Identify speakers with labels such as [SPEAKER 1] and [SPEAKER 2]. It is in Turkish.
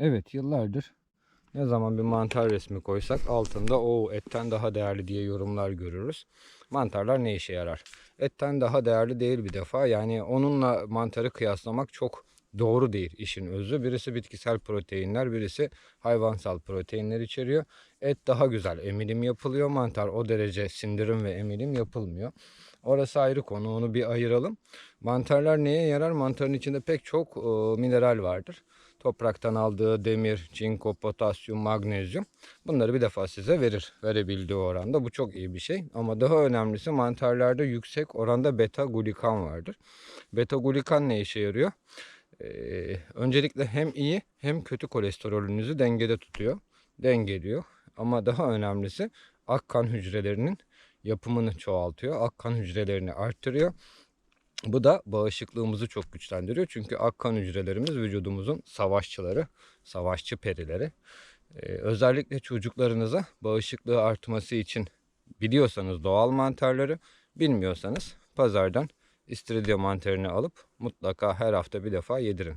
[SPEAKER 1] Evet yıllardır ne zaman bir mantar resmi koysak altında o etten daha değerli diye yorumlar görürüz. Mantarlar ne işe yarar? Etten daha değerli değil bir defa. Yani onunla mantarı kıyaslamak çok doğru değil işin özü. Birisi bitkisel proteinler, birisi hayvansal proteinler içeriyor. Et daha güzel emilim yapılıyor. Mantar o derece sindirim ve emilim yapılmıyor. Orası ayrı konu. Onu bir ayıralım. Mantarlar neye yarar? Mantarın içinde pek çok e, mineral vardır. Topraktan aldığı demir, çinko, potasyum, magnezyum. Bunları bir defa size verir. Verebildiği oranda. Bu çok iyi bir şey. Ama daha önemlisi mantarlarda yüksek oranda beta glukan vardır. Beta glukan ne işe yarıyor? Ee, öncelikle hem iyi hem kötü kolesterolünüzü dengede tutuyor. Dengeliyor. Ama daha önemlisi ak kan hücrelerinin yapımını çoğaltıyor. Ak kan hücrelerini arttırıyor. Bu da bağışıklığımızı çok güçlendiriyor. Çünkü ak kan hücrelerimiz vücudumuzun savaşçıları, savaşçı perileri. Ee, özellikle çocuklarınıza bağışıklığı artması için biliyorsanız doğal mantarları, bilmiyorsanız pazardan istiridye mantarını alıp mutlaka her hafta bir defa yedirin.